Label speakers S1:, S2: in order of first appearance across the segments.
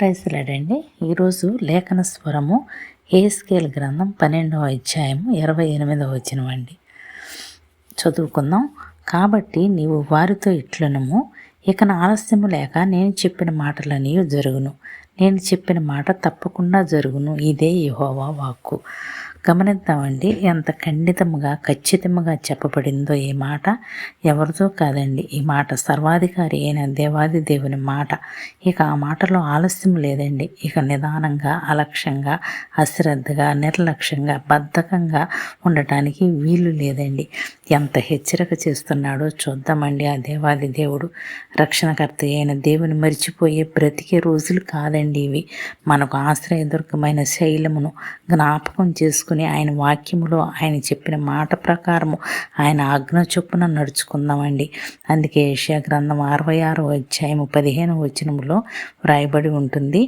S1: ప్రైజ్లాడండి ఈరోజు లేఖన స్వరము స్కేల్ గ్రంథం పన్నెండవ అధ్యాయము ఇరవై ఎనిమిదవ వచనమండి చదువుకుందాం. కాబట్టి నీవు వారితో ఇట్లనము ఇక ఆలస్యము లేక నేను చెప్పిన మాటలని జరుగును. నేను చెప్పిన మాట తప్పకుండా జరుగును. ఇదే యహోవా వాక్కు. గమనిద్దామండి. ఎంత ఖండితముగా ఖచ్చితంగా చెప్పబడిందో ఈ మాట ఎవరితో కాదండి. ఈ మాట సర్వాధికారి అయిన దేవాది దేవుని మాట. ఇక ఆ మాటలో ఆలస్యం లేదండి. ఇక నిదానంగా అలక్ష్యంగా అశ్రద్ధగా నిర్లక్ష్యంగా బద్ధకంగా ఉండటానికి వీలు లేదండి. ఎంత హెచ్చరిక చేస్తున్నాడో చూద్దామండి ఆ దేవాది దేవుడు. రక్షణకర్త అయిన దేవుని మరిచిపోయే బ్రతికే రోజులు కాదండి ఇవి. మనకు ఆశ్రయదుర్గమైన శైలమును జ్ఞాపకం చేసుకుని చేసుకుని ఆయన వాక్యములో ఆయన చెప్పిన మాట ప్రకారము ఆయన ఆజ్ఞ చొప్పున నడుచుకుందామండి. అందుకే ఏషియా గ్రంథం అరవై ఆరో అధ్యాయము పదిహేను వచనములో వ్రాయబడి ఉంటుంది.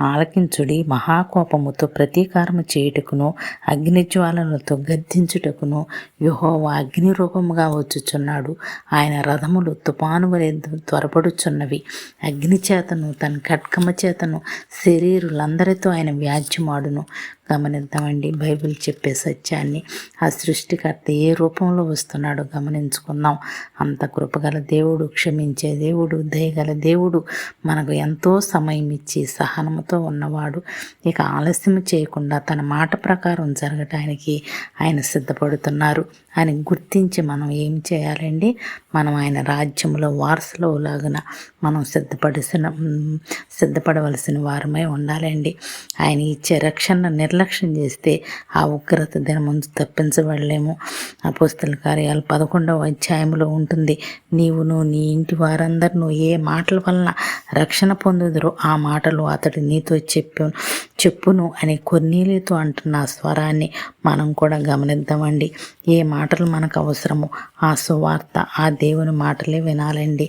S1: ఆలకించుడి మహాకోపముతో ప్రతీకారము చేయుటకును అగ్నిజ్వాలలతో గద్దించుటకును యుహోవ అగ్ని రూపముగా వచ్చుచున్నాడు. ఆయన రథములు తుపాను వలె త్వరపడుచున్నవి. అగ్ని చేతను తన ఖడ్గమ చేతను శరీరులందరితో ఆయన వ్యాజ్యమాడును. గమనిద్దామండి. బైబిల్ చెప్పే సత్యాన్ని ఆ సృష్టికర్త ఏ రూపంలో వస్తున్నాడో గమనించుకుందాం. అంత కృపగల దేవుడు క్షమించే దేవుడు దయగల దేవుడు మనకు ఎంతో సమయం ఇచ్చి సహనముతో ఉన్నవాడు. ఇక ఆలస్యం చేయకుండా తన మాట ప్రకారం జరగటానికి ఆయన సిద్ధపడుతున్నారు. అని గుర్తించి మనం ఏం చేయాలండి? మనం ఆయన రాజ్యంలో వారసులో లాగున మనం సిద్ధపడిసిన సిద్ధపడవలసిన వారమై ఉండాలండి. ఆయన ఇచ్చే రక్షణ నిర్ల నిర్లక్ష్యం చేస్తే ఆ ఉగ్రత దినముందు తప్పించబడలేము. పుస్తల కార్యాలు పదకొండవ అధ్యాయంలో ఉంటుంది. నీవును నీ ఇంటి వారందరూ ఏ మాటల వలన రక్షణ పొందుదురో ఆ మాటలు అతడు నీతో చెప్పు చెప్పును అని కొన్నీళ్ళతో అంటున్న స్వరాన్ని మనం కూడా గమనిద్దామండి. ఏ మాటలు మనకు అవసరమో ఆ సువార్త ఆ దేవుని మాటలే వినాలండి.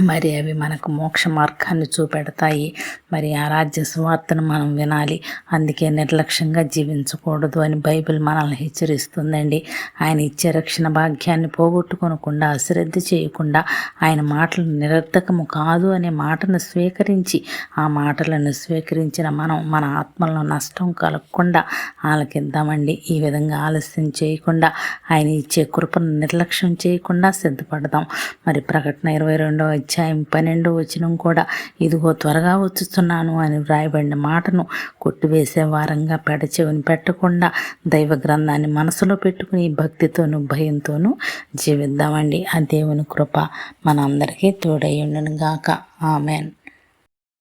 S1: మరి అవి మనకు మోక్ష మార్గాన్ని చూపెడతాయి. మరి ఆ రాజ్య సువార్తను మనం వినాలి. అందుకే నిర్లక్ష్యంగా జీవించకూడదు అని బైబిల్ మనల్ని హెచ్చరిస్తుందండి. ఆయన ఇచ్చే రక్షణ భాగ్యాన్ని పోగొట్టుకోనకుండా అశ్రద్ధ చేయకుండా ఆయన మాటలు నిరర్ధకము కాదు అనే మాటను స్వీకరించి ఆ మాటలను స్వీకరించిన మనం మన ఆత్మలో నష్టం కలగకుండా ఆలకిద్దామండి. ఈ విధంగా ఆలస్యం చేయకుండా ఆయన ఇచ్చే కృపను నిర్లక్ష్యం చేయకుండా సిద్ధపడదాం. మరి ప్రకటన ఇరవై రెండవ అధ్యాయం పన్నెండో వచనం కూడా ఇదిగో త్వరగా వచ్చుతున్నాను అని వ్రాయబడిన మాటను కొట్టివేసే వారంగా పెడచెవిని పెట్టకుండా దైవ గ్రంథాన్ని మనసులో పెట్టుకుని భక్తితోనూ భయంతోనూ జీవిద్దామండి. ఆ దేవుని కృప మనందరికీ తోడై ఉండను గాక ఆమెన్.